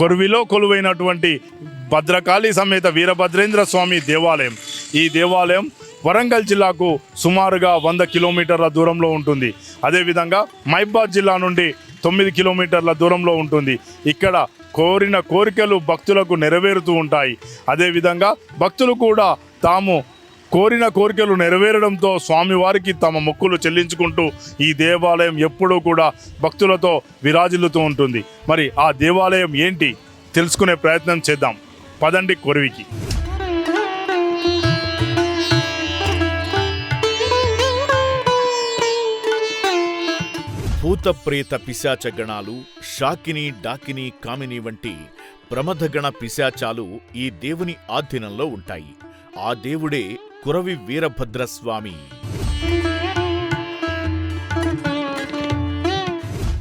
కొరువిలో కొలువైనటువంటి భద్రకాళి సమేత వీరభద్రేంద్ర స్వామి దేవాలయం. ఈ దేవాలయం వరంగల్ జిల్లాకు సుమారుగా వంద కిలోమీటర్ల దూరంలో ఉంటుంది. అదేవిధంగా మైబాద్ జిల్లా నుండి తొమ్మిది కిలోమీటర్ల దూరంలో ఉంటుంది. ఇక్కడ కోరిన కోరికలు భక్తులకు నెరవేరుతూ ఉంటాయి. అదేవిధంగా భక్తులు కూడా తాము కోరిన కోరికలు నెరవేరడంతో స్వామివారికి తమ మొక్కులు చెల్లించుకుంటూ ఈ దేవాలయం ఎప్పుడూ కూడా భక్తులతో విరాజిల్లుతూ ఉంటుంది. మరి ఆ దేవాలయం ఏంటి? తెలుసుకునే ప్రయత్నం చేద్దాం. పదండి కొరివికి. భూతప్రేత పిశాచ గణాలు షాకిని డాకిని కామిని వంటి ప్రమథగణ పిశాచాలు ఈ దేవుని ఆధీనంలో ఉంటాయి. ఆ దేవుడే కురవి వీరభద్రస్వామి.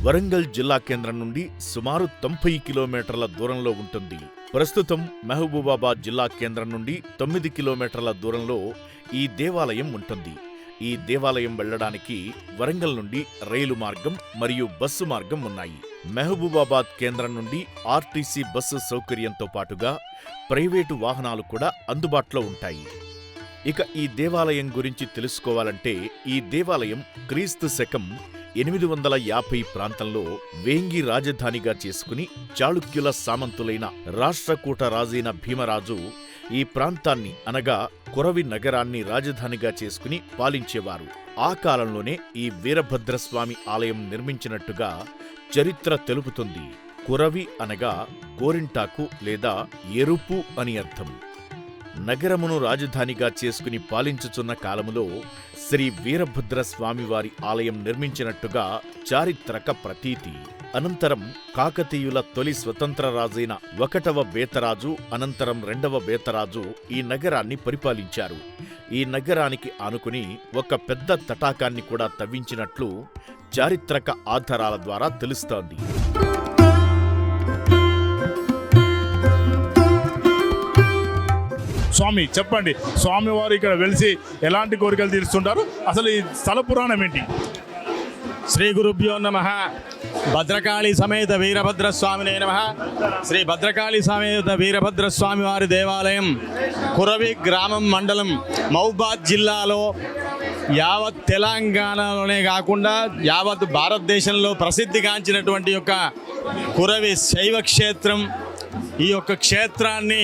వరంగల్ జిల్లా కేంద్రం నుండి సుమారు తొంభై కిలోమీటర్ల దూరంలో ఉంటుంది. ప్రస్తుతం మహబూబాబాద్ జిల్లా కేంద్రం నుండి తొమ్మిది కిలోమీటర్ల దూరంలో ఈ దేవాలయం ఉంటుంది. ఈ దేవాలయం వెళ్ళడానికి వరంగల్ నుండి రైలు మార్గం మరియు బస్సు మార్గం ఉన్నాయి. మహబూబాబాద్ కేంద్రం నుండి ఆర్టీసీ బస్సు సౌకర్యంతో పాటుగా ప్రైవేటు వాహనాలు కూడా అందుబాటులో ఉంటాయి. ఇక ఈ దేవాలయం గురించి తెలుసుకోవాలంటే ఈ దేవాలయం క్రీస్తు శకం ఎనిమిది వందల యాభై ప్రాంతంలో వేంగి రాజధానిగా చేసుకుని చాళుక్యుల సామంతులైన రాష్ట్రకూట రాజైన భీమరాజు ఈ ప్రాంతాన్ని అనగా కురవి నగరాన్ని రాజధానిగా చేసుకుని పాలించేవారు. ఆ కాలంలోనే ఈ వీరభద్రస్వామి ఆలయం నిర్మించినట్టుగా చరిత్ర తెలుపుతుంది. కురవి అనగా గోరింటాకు లేదా ఎరుపు అని అర్థం. నగరమును రాజధానిగా చేసుకుని పాలించుచున్న కాలములో శ్రీ వీరభద్ర స్వామివారి ఆలయం నిర్మించినట్టుగా చారిత్రక ప్రతీతి. అనంతరం కాకతీయుల తొలి స్వతంత్ర రాజైన ఒకటవ బేతరాజు అనంతరం రెండవ బేతరాజు ఈ నగరాన్ని పరిపాలించారు. ఈ నగరానికి ఆనుకుని ఒక పెద్ద తటాకాన్ని కూడా తవ్వించినట్లు చారిత్రక ఆధారాల ద్వారా తెలుస్తోంది. స్వామి చెప్పండి. స్వామివారు ఇక్కడ వెలిసి ఎలాంటి కోరికలు తీరుస్తుంటారు? అసలు ఈ స్థల పురాణం ఏంటి? శ్రీ గురుభ్యో నమ. భద్రకాళి సమేత వీరభద్రస్వామినే నమ. శ్రీ భద్రకాళి సమేత వీరభద్రస్వామి వారి దేవాలయం కురవి గ్రామం మండలం మౌబాద్ జిల్లాలో యావత్ తెలంగాణలోనే కాకుండా యావత్ భారతదేశంలో ప్రసిద్ధిగాంచినటువంటి యొక్క కురవి శైవ క్షేత్రం. ఈ యొక్క క్షేత్రాన్ని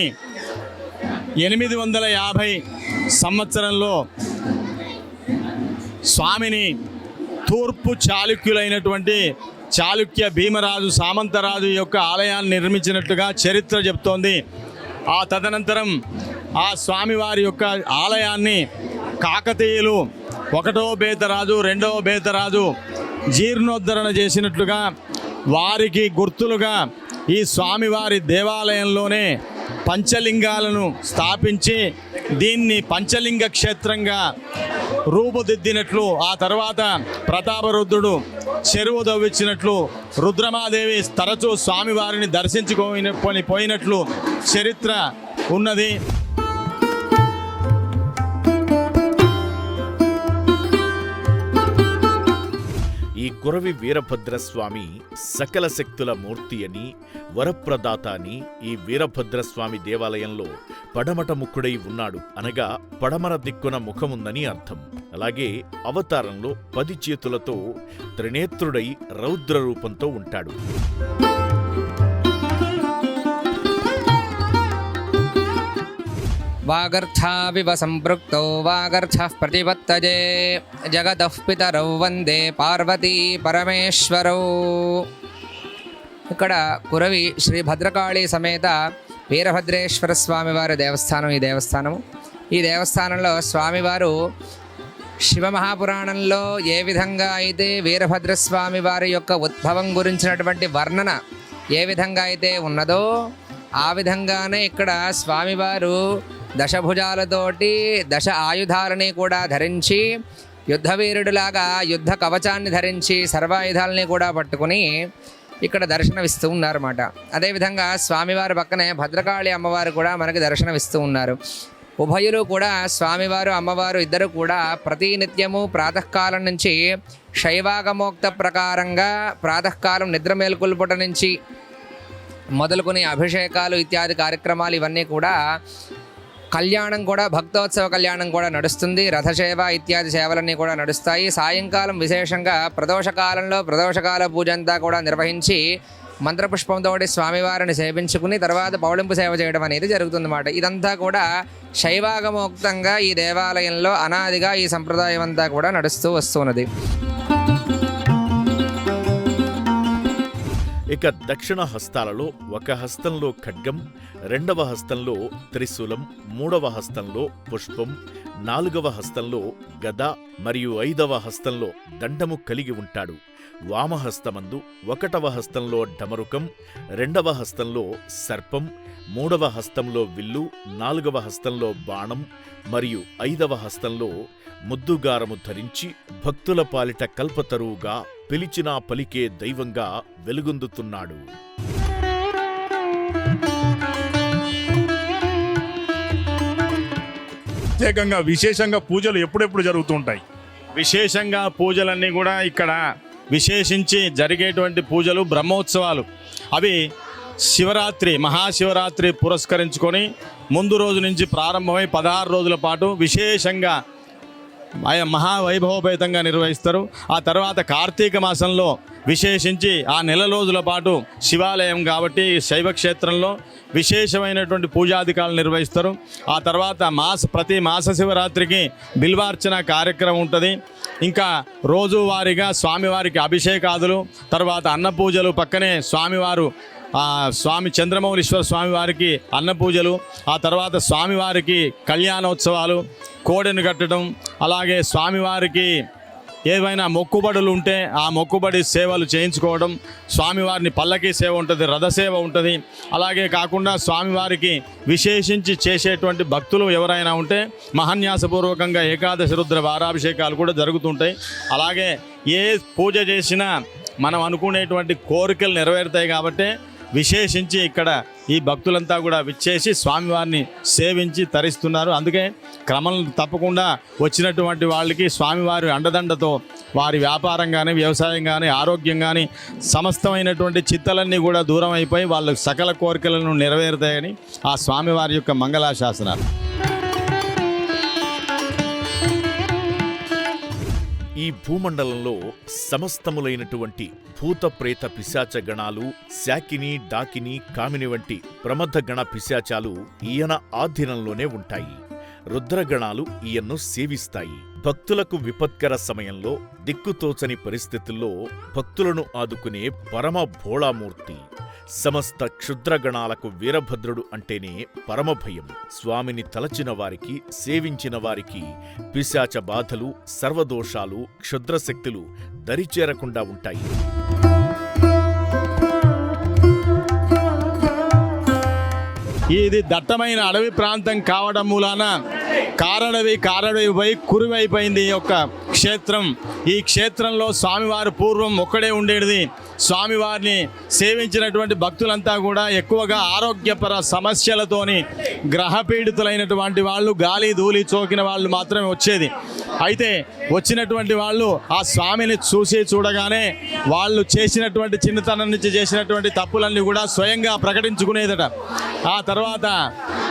ఎనిమిది వందల యాభై సంవత్సరంలో స్వామిని తూర్పు చాళుక్యులైనటువంటి చాళుక్య భీమరాజు సామంతరాజు యొక్క ఆలయాన్ని నిర్మించినట్లుగా చరిత్ర చెప్తోంది. ఆ తదనంతరం ఆ స్వామివారి యొక్క ఆలయాన్ని కాకతీయులు ఒకటో బేతరాజు రెండవ బేతరాజు జీర్ణోద్ధరణ చేసినట్లుగా వారికి గుర్తులుగా ఈ స్వామివారి దేవాలయంలోనే పంచలింగాలను స్థాపించి దీన్ని పంచలింగ క్షేత్రంగా రూపుదిద్దినట్లు ఆ తర్వాత ప్రతాపరుద్రుడు చెరువు దవ్విచ్చినట్లు రుద్రమాదేవి తరచూ స్వామివారిని దర్శించుకోని పోయినట్లు చరిత్ర ఉన్నది. కురవి వీరభద్రస్వామి సకల శక్తుల మూర్తి అని వరప్రదాత అని ఈ వీరభద్రస్వామి దేవాలయంలో పడమట ముక్కుడై ఉన్నాడు. అనగా పడమర దిక్కున ముఖముందని అర్థం. అలాగే అవతారంలో పది చేతులతో త్రినేత్రుడై రౌద్ర రూపంతో ఉంటాడు. వాగర్థావివ సంపృక్తౌ వాగర్థః ప్రతిపత్తజే జగతః పితరౌ వందే పార్వతీ పరమేశ్వరౌ ఇక్కడ కురవి శ్రీ భద్రకాళి సమేత వీరభద్రేశ్వర స్వామివారి దేవస్థానం ఈ దేవస్థానం ఈ దేవస్థానంలో స్వామివారు శివ మహాపురాణంలో ఏ విధంగా అయితే వీరభద్రస్వామి వారి యొక్క ఉద్భవం గురించినటువంటి వర్ణన ఏ విధంగా అయితే ఉన్నదో ఆ విధంగానే ఇక్కడ స్వామివారు దశభుజాలతోటి దశ ఆయుధాలని కూడా ధరించి యుద్ధవీరుడిలాగా యుద్ధ కవచాన్ని ధరించి సర్వాయుధాలని కూడా పట్టుకుని ఇక్కడ దర్శనమిస్తూ ఉన్నారన్నమాట. అదేవిధంగా స్వామివారి పక్కనే భద్రకాళి అమ్మవారు కూడా మనకి దర్శనమిస్తూ ఉన్నారు. ఉభయులు కూడా స్వామివారు అమ్మవారు ఇద్దరు కూడా ప్రతినిత్యము ప్రాతకాలం నుంచి శైవాగమోక్త ప్రకారంగా ప్రాతకాలం నిద్ర మేల్కొల్పుట నుంచి మొదలుకొని అభిషేకాలు ఇత్యాది కార్యక్రమాలు ఇవన్నీ కూడా కళ్యాణం కూడా భక్తోత్సవ కళ్యాణం కూడా నడుస్తుంది. రథసేవ ఇత్యాది సేవలన్నీ కూడా నడుస్తాయి. సాయంకాలం విశేషంగా ప్రదోషకాలంలో ప్రదోషకాల పూజ అంతా కూడా నిర్వహించి మంత్రపుష్పంతో స్వామివారిని సేవించుకుని తర్వాత పౌళింపు సేవ చేయడం అనేది జరుగుతుందన్నమాట. ఇదంతా కూడా శైవాగమోక్తంగా ఈ దేవాలయంలో అనాదిగా ఈ సంప్రదాయం అంతా కూడా నడుస్తూ వస్తున్నది. ఇక దక్షిణ హస్తాలలో ఒక హస్తంలో ఖడ్గం రెండవ హస్తంలో త్రిశూలం మూడవ హస్తంలో పుష్పం నాలుగవ హస్తంలో గద మరియు ఐదవ హస్తంలో దండము కలిగి ఉంటాడు. వామహస్తమందు ఒకటవ హస్తంలో డమరుకం రెండవ హస్తంలో సర్పం మూడవ హస్తంలో విల్లు నాలుగవ హస్తంలో బాణం మరియు ఐదవ హస్తంలో ముద్దుగారము ధరించి భక్తుల పాలిట కల్పతరువుగా పిలిచినా పలికే దైవంగా వెలుగొందుతున్నాడు. ప్రత్యేకంగా విశేషంగా పూజలు ఎప్పుడెప్పుడు జరుగుతూ ఉంటాయి విశేషంగా పూజలన్నీ కూడా ఇక్కడ విశేషించి జరిగేటువంటి పూజలు బ్రహ్మోత్సవాలు. అవి శివరాత్రి మహాశివరాత్రి పురస్కరించుకొని ముందు రోజు నుంచి ప్రారంభమై పదహారు రోజుల పాటు విశేషంగా ఆయన మహావైభవపేతంగా నిర్వహిస్తారు. ఆ తర్వాత కార్తీక మాసంలో విశేషించి ఆ నెల రోజుల పాటు శివాలయం కాబట్టి శైవ క్షేత్రంలో విశేషమైనటువంటి పూజాధికారులు నిర్వహిస్తారు. ఆ తర్వాత మాస ప్రతి మాస శివరాత్రికి బిల్వార్చన కార్యక్రమం ఉంటుంది. ఇంకా రోజువారీగా స్వామివారికి అభిషేకాదులు తర్వాత అన్నపూజలు పక్కనే స్వామివారు స్వామి చంద్రమౌళీశ్వర స్వామి వారికి అన్నపూజలు ఆ తర్వాత స్వామివారికి కళ్యాణోత్సవాలు కోడెను కట్టడం అలాగే స్వామివారికి ఏవైనా మొక్కుబడులు ఉంటే ఆ మొక్కుబడి సేవలు చేయించుకోవడం స్వామివారిని పల్లకి సేవ ఉంటుంది రథసేవ ఉంటుంది. అలాగే కాకుండా స్వామివారికి విశేషించి చేసేటువంటి భక్తులు ఎవరైనా ఉంటే మహాన్యాసపూర్వకంగా ఏకాదశి రుద్ర వారాభిషేకాలు కూడా జరుగుతుంటాయి. అలాగే ఏ పూజ చేసినా మనం అనుకునేటువంటి కోరికలు నెరవేరుతాయి కాబట్టి విశేషించి ఇక్కడ ఈ భక్తులంతా కూడా విచ్చేసి స్వామివారిని సేవించి తరిస్తున్నారు. అందుకే క్రమం తప్పకుండా వచ్చినటువంటి వాళ్ళకి స్వామివారి అండదండతో వారి వ్యాపారం కానీ వ్యవసాయం కానీ ఆరోగ్యం కానీ సమస్తమైనటువంటి చిత్తలన్నీ కూడా దూరం అయిపోయి వాళ్ళ సకల కోరికలను నెరవేరుతాయని ఆ స్వామివారి యొక్క మంగళాశాసనాలు. ఈ భూమండలంలో సమస్తములైనటువంటి భూత ప్రేత పిశాచ గణాలు శాకిని డాకిని కామిని వంటి ప్రమథ గణ పిశాచాలు ఈయన ఆధీనంలోనే ఉంటాయి. రుద్రగణాలు ఈయన్ను సేవిస్తాయి. భక్తులకు విపత్కర సమయంలో దిక్కుతోచని పరిస్థితుల్లో భక్తులను ఆదుకునే పరమ భోళామూర్తి సమస్త క్షుద్రగణాలకు వీరభద్రుడు అంటేనే పరమభయం. స్వామిని తలచిన వారికి సేవించిన వారికి పిశాచ బాధలు సర్వదోషాలు క్షుద్రశక్తులు దరిచేరకుండా ఉంటాయి. ఇది దట్టమైన అడవి ప్రాంతం కావడం మూలాన కారడవి కారడవిపై కురువైపోయింది ఈ యొక్క క్షేత్రం. ఈ క్షేత్రంలో స్వామివారు పూర్వం ఒక్కడే ఉండేది. స్వామివారిని సేవించినటువంటి భక్తులంతా కూడా ఎక్కువగా ఆరోగ్యపర సమస్యలతోని గ్రహపీడితులైనటువంటి వాళ్ళు గాలి ధూళి చోకిన వాళ్ళు మాత్రమే వచ్చేది. అయితే వచ్చినటువంటి వాళ్ళు ఆ స్వామిని చూసి చూడగానే వాళ్ళు చేసినటువంటి చిన్నతనం నుంచి చేసినటువంటి తప్పులన్నీ కూడా స్వయంగా ప్రకటించుకునేదట. ఆ తర్వాత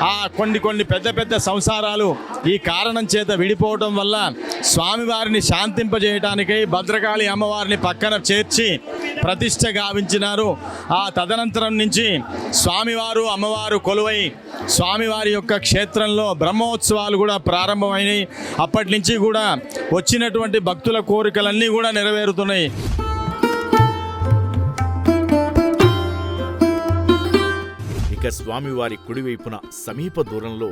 ఆ కొన్ని కొన్ని పెద్ద పెద్ద సంసారాలు ఈ కారణం చేత విడిపోవటం వల్ల స్వామివారిని శాంతింపజేయటానికై భద్రకాళి అమ్మవారిని పక్కన చేర్చి ప్రతిష్ట గావించినారు. ఆ తదనంతరం నుంచి స్వామివారు అమ్మవారు కొలువై స్వామివారి యొక్క క్షేత్రంలో బ్రహ్మోత్సవాలు కూడా ప్రారంభమైనాయి. అప్పటి నుంచి కూడా వచ్చినటువంటి భక్తుల కోరికలన్నీ కూడా నెరవేరుతున్నాయి. ఇక స్వామివారి కుడివైపున సమీప దూరంలో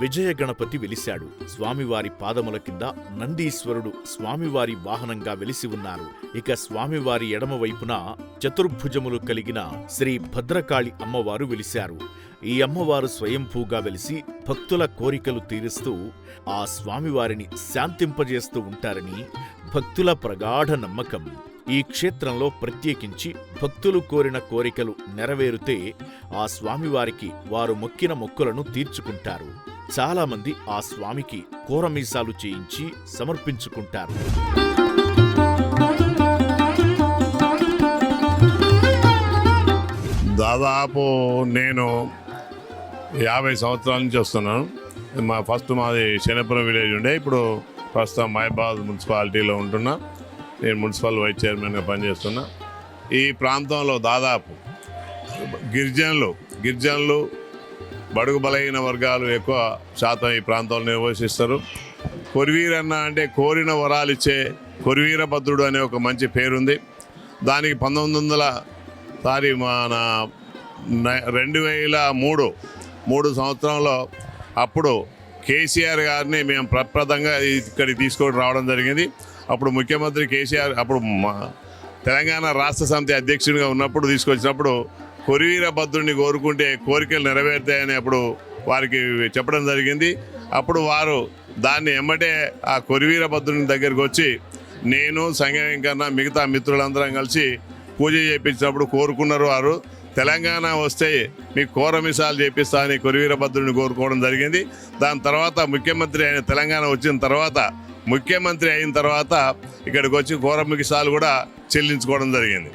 విజయ గణపతి వెలిశాడు. స్వామివారి పాదముల కింద నందీశ్వరుడు స్వామివారి వాహనంగా వెలిసి ఉన్నారు. ఇక స్వామివారి ఎడమవైపున చతుర్భుజములు కలిగిన శ్రీ భద్రకాళి అమ్మవారు వెలిశారు. ఈ అమ్మవారు స్వయంభూగా వెలిసి భక్తుల కోరికలు తీరుస్తూ ఆ స్వామివారిని శాంతింపజేస్తూ ఉంటారని భక్తుల ప్రగాఢ నమ్మకం. ఈ క్షేత్రంలో ప్రత్యేకించి భక్తులు కోరిన కోరికలు నెరవేరితే ఆ స్వామివారికి వారు మొక్కిన మొక్కులను తీర్చుకుంటారు. చాలామంది ఆ స్వామికి కూరమీసాలు చేయించి సమర్పించుకుంటారు. దాదాపు నేను యాభై సంవత్సరాల నుంచి వస్తున్నాను. మా ఫస్ట్ మాది శనపురం విలేజ్ ఉండే. ఇప్పుడు ప్రస్తుతం మైబాద్ మున్సిపాలిటీలో ఉంటున్నా. నేను మున్సిపల్ వైస్ చైర్మన్గా పనిచేస్తున్నా. ఈ ప్రాంతంలో దాదాపు గిరిజనులు గిరిజనులు బడుగు బలహీన వర్గాలు ఎక్కువ శాతం ఈ ప్రాంతంలో నిర్వహిస్తారు కొరివీరన్న అంటే కోరిన వరాలు ఇచ్చే కొరివీరభద్రుడు అనే ఒక మంచి పేరుంది. దానికి పంతొమ్మిది వందల సారీ మన రెండు వేల మూడు మూడు సంవత్సరంలో అప్పుడు కేసీఆర్ గారిని మేము ప్రప్రదంగా ఇక్కడికి తీసుకొని రావడం జరిగింది. అప్పుడు ముఖ్యమంత్రి కేసీఆర్ అప్పుడు మా తెలంగాణ రాష్ట్ర సమితి అధ్యక్షుడిగా ఉన్నప్పుడు తీసుకొచ్చినప్పుడు కొరివీర భద్రుడిని కోరుకుంటే కోరికలు నెరవేరుతాయని అప్పుడు వారికి చెప్పడం జరిగింది. అప్పుడు వారు దాన్ని ఎమ్మటే ఆ కొరివీర భద్రుని దగ్గరికి వచ్చి నేను సంగం కన్నా మిగతా మిత్రులందరం కలిసి పూజ చేయించినప్పుడు కోరుకున్నారు వారు. తెలంగాణ వస్తే మీకు కోరమిసాలు చేపిస్తా అని కొరివీరభద్రుని కోరుకోవడం జరిగింది. దాని తర్వాత ముఖ్యమంత్రి అయిన తెలంగాణ వచ్చిన తర్వాత ముఖ్యమంత్రి అయిన తర్వాత ఇక్కడికి వచ్చి కోరమిసాలు కూడా చెల్లించుకోవడం జరిగింది.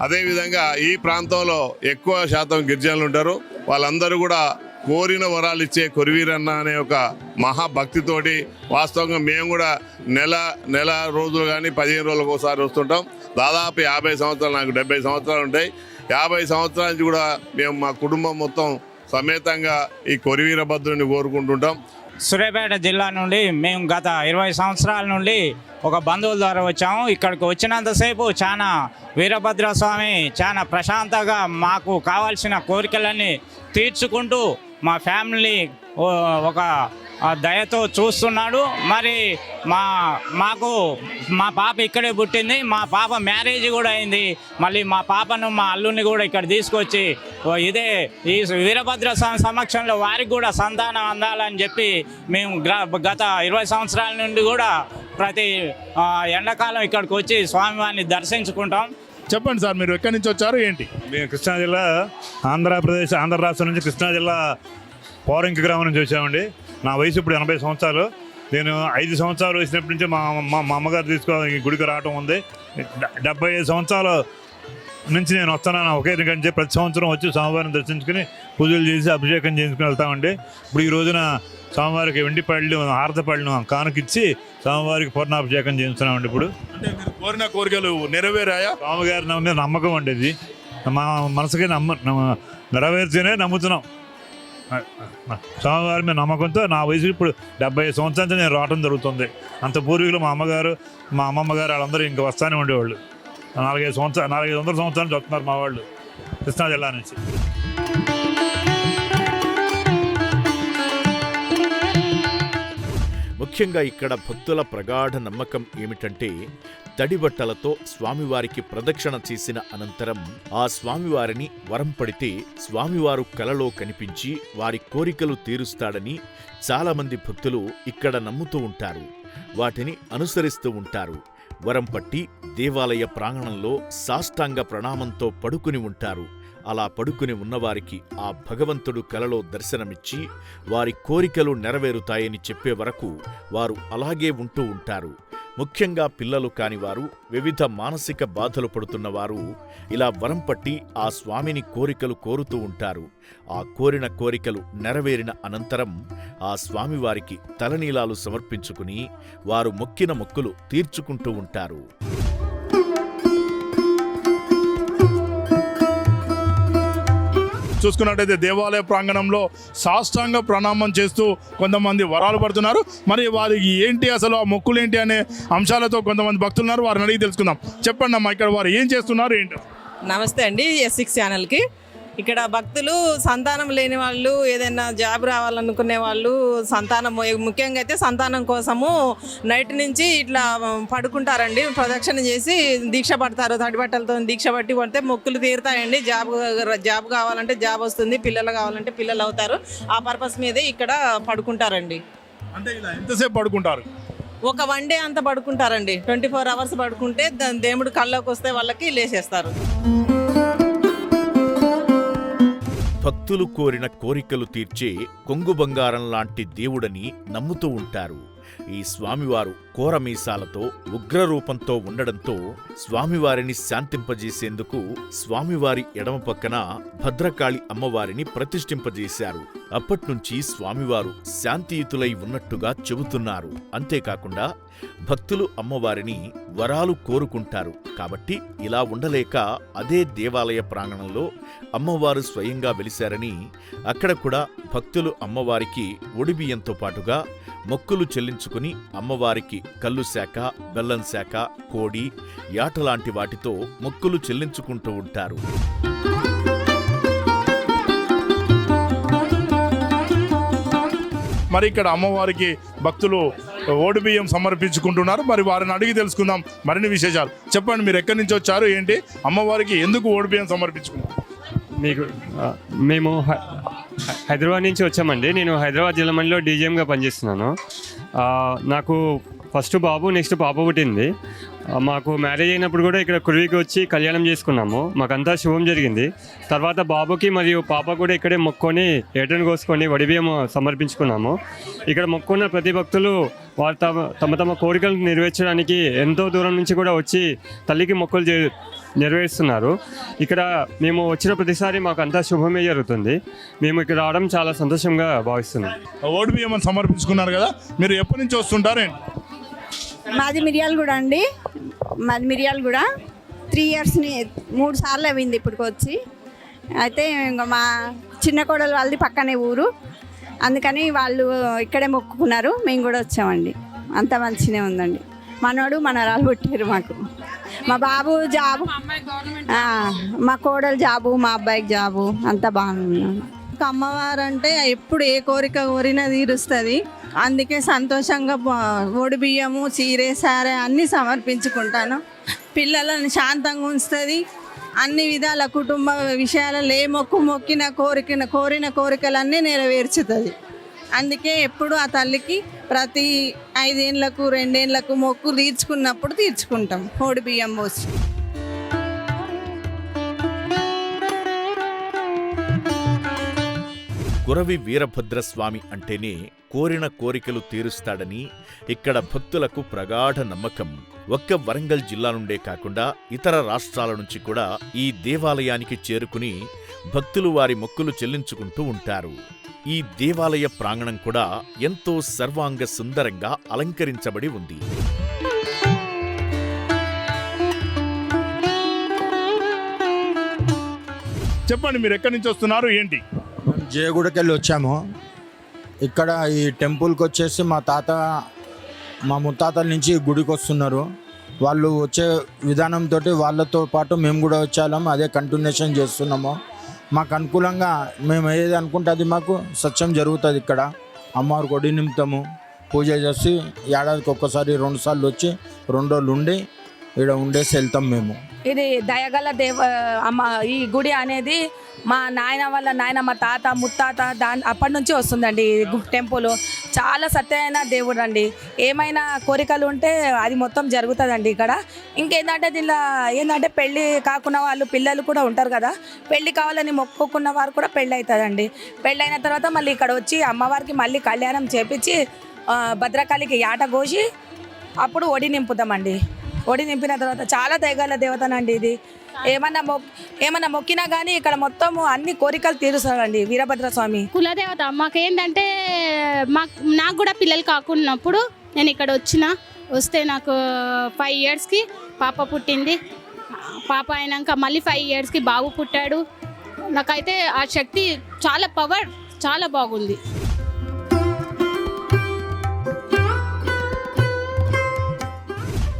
అదేవిధంగా ఈ ప్రాంతంలో ఎక్కువ శాతం గిరిజనులు ఉంటారు. వాళ్ళందరూ కూడా కోరిన వరాలు ఇచ్చే కొరివీరన్న అనే ఒక మహాభక్తితోటి వాస్తవంగా మేము కూడా నెల నెల రోజులు కానీ పదిహేను రోజులకు ఒకసారి వస్తుంటాం. దాదాపు యాభై సంవత్సరాలు నాకు డెబ్బై సంవత్సరాలు ఉంటాయి. యాభై సంవత్సరాల నుంచి కూడా మేము మా కుటుంబం మొత్తం సమేతంగా ఈ కొరివీరభద్రుని కోరుకుంటుంటాం. సూర్యాపేట జిల్లా నుండి మేము గత ఇరవై సంవత్సరాల నుండి ఒక బంధువుల ద్వారా వచ్చాము. ఇక్కడికి వచ్చినంతసేపు చాలా వీరభద్ర స్వామి చాలా ప్రశాంతంగా మాకు కావాల్సిన కోరికలన్నీ తీర్చుకుంటూ మా ఫ్యామిలీ ఒక దయతో చూస్తున్నాడు. మరి మా మాకు మా పాప ఇక్కడే పుట్టింది. మా పాప మ్యారేజ్ కూడా అయింది. మళ్ళీ మా పాపను మా అల్లుని కూడా ఇక్కడ తీసుకొచ్చి ఓ ఇదే ఈ వీరభద్ర స్వామి సమక్షంలో వారికి కూడా సంతానం అందాలని చెప్పి మేము గత ఇరవై సంవత్సరాల నుండి కూడా ప్రతి ఎండాకాలం ఇక్కడికి వచ్చి స్వామివారిని దర్శించుకుంటాం. చెప్పండి సార్ మీరు ఎక్కడి నుంచి వచ్చారు? ఏంటి? మేము కృష్ణా జిల్లా ఆంధ్రప్రదేశ్ ఆంధ్ర రాష్ట్రం నుంచి కృష్ణా జిల్లా పౌరంకి గ్రామం నుంచి వచ్చామండి. నా వయసు ఇప్పుడు ఎనభై సంవత్సరాలు. నేను ఐదు సంవత్సరాలు వచ్చినప్పటి నుంచి మా మా మా అమ్మగారు తీసుకో ఈ గుడికి రావటం ఉంది. డెబ్బై ఐదు సంవత్సరాల నుంచి నేను వస్తున్నాను. ఒకే ఎందుకంటే ప్రతి సంవత్సరం వచ్చి స్వామివారిని దర్శించుకుని పూజలు చేసి అభిషేకం చేసుకుని వెళ్తామండి. ఇప్పుడు ఈ రోజున స్వామివారికి వెండి పళ్ళు హారత పళ్ళు కానుకిచ్చి స్వామివారికి పూర్ణాభిషేకం చేస్తున్నామండి ఇప్పుడు. అంటే మీరు కోరిన కోరికలు నెరవేరాయా? స్వామిగారి నమ్మే నమ్మకం అండి ఇది. మా మనసుకి నమ్మ నమ్మ- నెరవేర్చేనే నమ్ముతున్నాం. స్వామివారి మీద నమ్మకంతో నా వయసు ఇప్పుడు డెబ్బై ఐదు సంవత్సరాల నుంచి నేను రావడం జరుగుతుంది. అంత పూర్వీకులు మా అమ్మగారు మా అమ్మమ్మ గారు వాళ్ళందరూ ఇంకా వస్తానే ఉండేవాళ్ళు. నాలుగైదు సంవత్సరాలు నాలుగైదు వందల సంవత్సరాలు నుంచి మా వాళ్ళు. కృష్ణా జిల్లా నుంచి. ముఖ్యంగా ఇక్కడ భక్తుల ప్రగాఢ నమ్మకం ఏమిటంటే తడిబట్టలతో స్వామివారికి ప్రదక్షిణ చేసిన అనంతరం ఆ స్వామివారిని వరం పడితే స్వామివారు కలలో కనిపించి వారి కోరికలు తీరుస్తాడని చాలామంది భక్తులు ఇక్కడ నమ్ముతూ ఉంటారు. వాటిని అనుసరిస్తూ ఉంటారు. వరం పట్టి దేవాలయ ప్రాంగణంలో సాష్టాంగ ప్రణామంతో పడుకుని ఉంటారు. అలా పడుకుని ఉన్నవారికి ఆ భగవంతుడు కలలో దర్శనమిచ్చి వారి కోరికలు నెరవేరుతాయని చెప్పే వరకు వారు అలాగే ఉంటూ ఉంటారు. ముఖ్యంగా పిల్లలు కానివారు వివిధ మానసిక బాధలు పడుతున్నవారు ఇలా వరం పట్టి ఆ స్వామిని కోరికలు కోరుతూ ఉంటారు. ఆ కోరిన కోరికలు నెరవేరిన అనంతరం ఆ స్వామివారికి తలనీలాలు సమర్పించుకుని వారు మొక్కిన మొక్కులు తీర్చుకుంటూ ఉంటారు. చూసుకున్నట్టయితే దేవాలయ ప్రాంగణంలో సాష్టాంగ ప్రణామం చేస్తూ కొంతమంది వరాలు పడుతున్నారు. మరి వారికి ఏంటి అసలు ఆ మొక్కులు ఏంటి అనే అంశాలతో కొంతమంది భక్తులు ఉన్నారు వారిని అడిగి తెలుసుకుందాం. చెప్పండి అమ్మా ఇక్కడ వారు ఏం చేస్తున్నారు ఏంటి? నమస్తే అండి ఎస్ సిక్స్ ఛానల్కి. ఇక్కడ భక్తులు సంతానం లేని వాళ్ళు ఏదైనా జాబ్ రావాలనుకునే వాళ్ళు సంతానం ముఖ్యంగా అయితే సంతానం కోసము నైట్ నుంచి ఇట్లా పడుకుంటారండి. ప్రదక్షిణ చేసి దీక్ష పడతారు. తడి బట్టలతో దీక్ష పట్టి పడితే మొక్కులు తీరుతాయండి. జాబ్ జాబ్ కావాలంటే జాబ్ వస్తుంది. పిల్లలు కావాలంటే పిల్లలు అవుతారు. ఆ పర్పస్ మీదే ఇక్కడ పడుకుంటారండి. అంటే ఇలా ఎంతసేపు పడుకుంటారు? ఒక వన్ డే అంతా పడుకుంటారండి. ట్వంటీ ఫోర్ అవర్స్ పడుకుంటే దేవుడు కళ్ళలోకి వస్తే వాళ్ళకి లేచేస్తారు భక్తులు కోరిన కోరికలు తీర్చే కొంగు బంగారం లాంటి దేవుడని నమ్ముతూ ఉంటారు. ఈ స్వామివారు కోరమీసాలతో ఉగ్రరూపంతో ఉండడంతో స్వామివారిని శాంతింపజేసేందుకు స్వామివారి ఎడమ పక్కన భద్రకాళి అమ్మవారిని ప్రతిష్ఠింపజేశారు. అప్పట్నుంచి స్వామివారు శాంతియుతులై ఉన్నట్టుగా చెబుతున్నారు. అంతేకాకుండా భక్తులు అమ్మవారిని వరాలు కోరుకుంటారు. కాబట్టి ఇలా ఉండలేక అదే దేవాలయ ప్రాంగణంలో అమ్మవారు స్వయంగా వెలిశారని అక్కడ కూడా భక్తులు అమ్మవారికి ఒడిబియ్యంతో పాటుగా మొక్కులు చెల్లించుకుని అమ్మవారికి కల్లు శాఖ బెల్లం శాఖ కోడి యాటలాంటి వాటితో మొక్కులు చెల్లించుకుంటూ ఉంటారు. మరి ఇక్కడ అమ్మవారికి భక్తులు ఓడి బియ్యం సమర్పించుకుంటున్నారు. మరి వారిని అడిగి తెలుసుకుందాం. మరిన్ని విశేషాలు. చెప్పండి మీరు ఎక్కడి నుంచి వచ్చారు ఏంటి? అమ్మవారికి ఎందుకు ఓడి బియ్యం సమర్పించుకున్నారు? మీకు మేము హైదరాబాద్ నుంచి వచ్చామండి. నేను హైదరాబాద్ జిల్లా మండలిలో డీజీఎంగా పనిచేస్తున్నాను. నాకు ఫస్ట్ బాబు నెక్స్ట్ పాప పుట్టింది. మాకు మ్యారేజ్ అయినప్పుడు కూడా ఇక్కడ కురువికి వచ్చి కళ్యాణం చేసుకున్నాము. మాకంతా శుభం జరిగింది. తర్వాత బాబుకి మరియు పాప కూడా ఇక్కడే మొక్కొని ఏటను కోసుకొని వడిబియ్యం సమర్పించుకున్నాము. ఇక్కడ మొక్కున్న ప్రతి భక్తులు వారు తమ తమ తమ కోరికలు నెరవేర్చడానికి ఎంతో దూరం నుంచి కూడా వచ్చి తల్లికి మొక్కులు చే నెరవేరుస్తున్నారు. ఇక్కడ మేము వచ్చిన ప్రతిసారి మాకు అంతా శుభమే జరుగుతుంది. మేము ఇక్కడ రావడం చాలా సంతోషంగా భావిస్తున్నాం. ఓడి బియ్యం సమర్పించుకున్నారు కదా మీరు ఎప్పటి నుంచి వస్తుంటారు మాది మిరియాలగూడ అండి. మాది మిరియాలగూడ. త్రీ ఇయర్స్ని మూడు సార్లు అయింది ఇప్పటికి వచ్చి అయితే ఇంకా మా చిన్న కోడలు వాళ్ళది పక్కనే ఊరు. అందుకని వాళ్ళు ఇక్కడే మొక్కుకున్నారు. మేము కూడా వచ్చామండి. అంత మంచిగా ఉందండి. మనోడు మనరాలు పుట్టారు మాకు. మా బాబు జాబు. మా కోడలు జాబు మా అబ్బాయికి జాబు అంతా బాగున్నాను అమ్మవారు అంటే ఎప్పుడు ఏ కోరిక కోరినా తీరుస్తుంది. అందుకే సంతోషంగా ఓడి బియ్యము చీరే సారే అన్నీ సమర్పించుకుంటాను. పిల్లలను శాంతంగా ఉంచుతుంది. అన్ని విధాల కుటుంబ విషయాలలో ఏ మొక్కు మొక్కిన కోరికిన కోరిన కోరికలన్నీ నెరవేర్చుతుంది. అందుకే ఎప్పుడు ఆ తల్లికి ప్రతి ఐదేళ్ళకు రెండేళ్ళకు మొక్కు తీర్చుకున్నప్పుడు తీర్చుకుంటాం. కోడి బియ్యం పోసి. గురవి వీరభద్రస్వామి అంటేనే కోరిన కోరికలు తీరుస్తాడని ఇక్కడ భక్తులకు ప్రగాఢ నమ్మకం. ఒక్క వరంగల్ జిల్లా నుండే కాకుండా ఇతర రాష్ట్రాల నుంచి కూడా ఈ దేవాలయానికి చేరుకుని భక్తులు వారి మొక్కులు చెల్లించుకుంటూ ఉంటారు. ఈ దేవాలయ ప్రాంగణం కూడా ఎంతో సర్వాంగ సుందరంగా అలంకరించబడి ఉంది. చెప్పండి మీరు ఎక్కడి నుంచి వస్తున్నారు? ఏంటి? జయగూడకి వెళ్ళి వచ్చాము. ఇక్కడ ఈ టెంపుల్కి వచ్చేసి మా తాత మా ముత్తాతల నుంచి గుడికి వస్తున్నారు. వాళ్ళు వచ్చే విధానంతో వాళ్ళతో పాటు మేము కూడా వచ్చాము అదే కంటిన్యూషన్ చేస్తున్నాము. మాకు అనుకూలంగా మేము ఏది అనుకుంటే అది మాకు సత్యం జరుగుతుంది ఇక్కడ. అమ్మవారి కొడి నిమిత్తము పూజ చేసి ఏడాదికి ఒక్కసారి రెండు సార్లు వచ్చి రెండు రోజులు ఉండి ఇక్కడ ఉండేసి వెళ్తాం మేము. ఇది దయగల దేవ అమ్మ ఈ గుడి అనేది మా నాయన వాళ్ళ నాయన మా తాత ముత్తాత దాని అప్పటి నుంచి వస్తుందండి ఈ గు- టెంపుల్. చాలా సత్యమైన దేవుడు అండి. ఏమైనా కోరికలు ఉంటే అది మొత్తం జరుగుతుందండి ఇక్కడ. ఇంకేంటంటే దీనిలో ఏంటంటే పెళ్ళి కాకున్న వాళ్ళు పిల్లలు కూడా ఉంటారు కదా. పెళ్ళి కావాలని మొక్కుకున్న వారు కూడా పెళ్ళి అవుతుందండి పెళ్ళి అయిన తర్వాత మళ్ళీ ఇక్కడ వచ్చి అమ్మవారికి మళ్ళీ కళ్యాణం చేపించి ఆ, భద్రకాళికి యాట కోసి అప్పుడు ఒడి నింపుతామండి. ఒడి నింపిన తర్వాత చాలా దయగల దేవతనండి ఇది. ఏమన్నా మొక్ ఏమన్నా మొక్కినా కానీ ఇక్కడ మొత్తం అన్ని కోరికలు తీరుస్తారండి వీరభద్ర స్వామి కులదేవత మాకేంటంటే మాకు నాకు కూడా పిల్లలు కాకున్నప్పుడు నేను ఇక్కడ వచ్చిన వస్తే నాకు ఫైవ్ ఇయర్స్కి పాప పుట్టింది. పాప అయినాక మళ్ళీ ఫైవ్ ఇయర్స్కి బాబు పుట్టాడు. నాకైతే ఆ శక్తి చాలా పవర్ చాలా బాగుంది.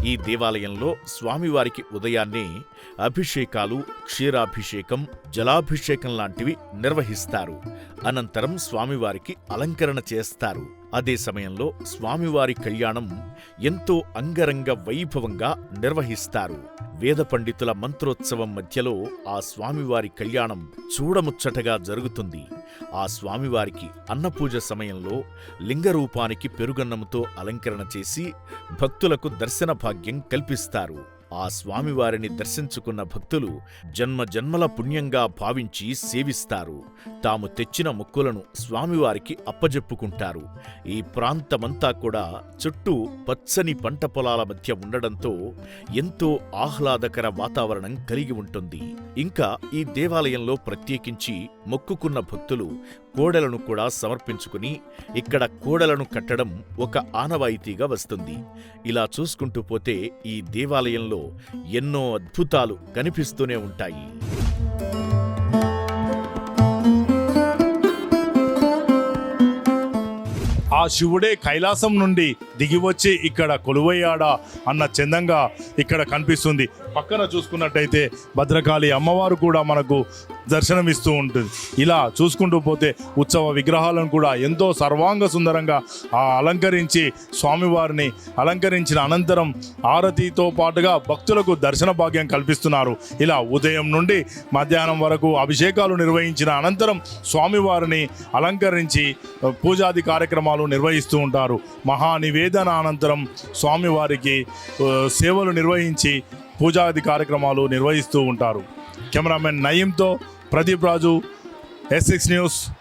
ఈ దేవాలయంలో స్వామివారికి ఉదయాన్నే అభిషేకాలు క్షీరాభిషేకం జలాభిషేకం లాంటివి నిర్వహిస్తారు. అనంతరం స్వామివారికి అలంకరణ చేస్తారు. అదే సమయంలో స్వామివారి కళ్యాణం ఎంతో అంగరంగ వైభవంగా నిర్వహిస్తారు. వేద పండితుల మంత్రోత్సవం మధ్యలో ఆ స్వామివారి కళ్యాణం చూడముచ్చటగా జరుగుతుంది. ఆ స్వామివారికి అన్నపూజ సమయంలో లింగరూపానికి పెరుగన్నంతో అలంకరణ చేసి భక్తులకు దర్శన భాగ్యం కల్పిస్తారు. ఆ స్వామివారిని దర్శించుకున్న భక్తులు జన్మ జన్మల పుణ్యంగా భావించి సేవిస్తారు. తాము తెచ్చిన మొక్కులను స్వామివారికి అప్పజెప్పుకుంటారు. ఈ ప్రాంతమంతా కూడా చుట్టూ పచ్చని పంట పొలాల మధ్య ఉండడంతో ఎంతో ఆహ్లాదకర వాతావరణం కలిగి ఉంటుంది. ఇంకా ఈ దేవాలయంలో ప్రత్యేకించి మొక్కుకున్న భక్తులు కోడలను కూడా సమర్పించుకుని ఇక్కడ కోడలను కట్టడం ఒక ఆనవాయితీగా వస్తుంది. ఇలా చూసుకుంటూ పోతే ఈ దేవాలయంలో ఎన్నో అద్భుతాలు కనిపిస్తూనే ఉంటాయి. ఆ శివుడే కైలాసం నుండి దిగివచ్చి ఇక్కడ కొలువయ్యాడా అన్న చందంగా ఇక్కడ కనిపిస్తుంది. పక్కన చూసుకున్నట్టయితే భద్రకాళి అమ్మవారు కూడా మనకు దర్శనం ఇస్తూ ఉంటుంది. ఇలా చూసుకుంటూ పోతే ఉత్సవ విగ్రహాలను కూడా ఎంతో సర్వాంగ సుందరంగా ఆ అలంకరించి స్వామివారిని అలంకరించిన అనంతరం ఆరతితో పాటుగా భక్తులకు దర్శన భాగ్యం కల్పిస్తున్నారు. ఇలా ఉదయం నుండి మధ్యాహ్నం వరకు అభిషేకాలు నిర్వహించిన అనంతరం స్వామివారిని అలంకరించి పూజాది కార్యక్రమాలు నిర్వహిస్తూ ఉంటారు. మహా నివేదన అనంతరం స్వామివారికి సేవలు నిర్వహించి పూజాది కార్యక్రమాలు నిర్వహిస్తూ ఉంటారు. Cameraman నయీంతో Pradeep Raju S six news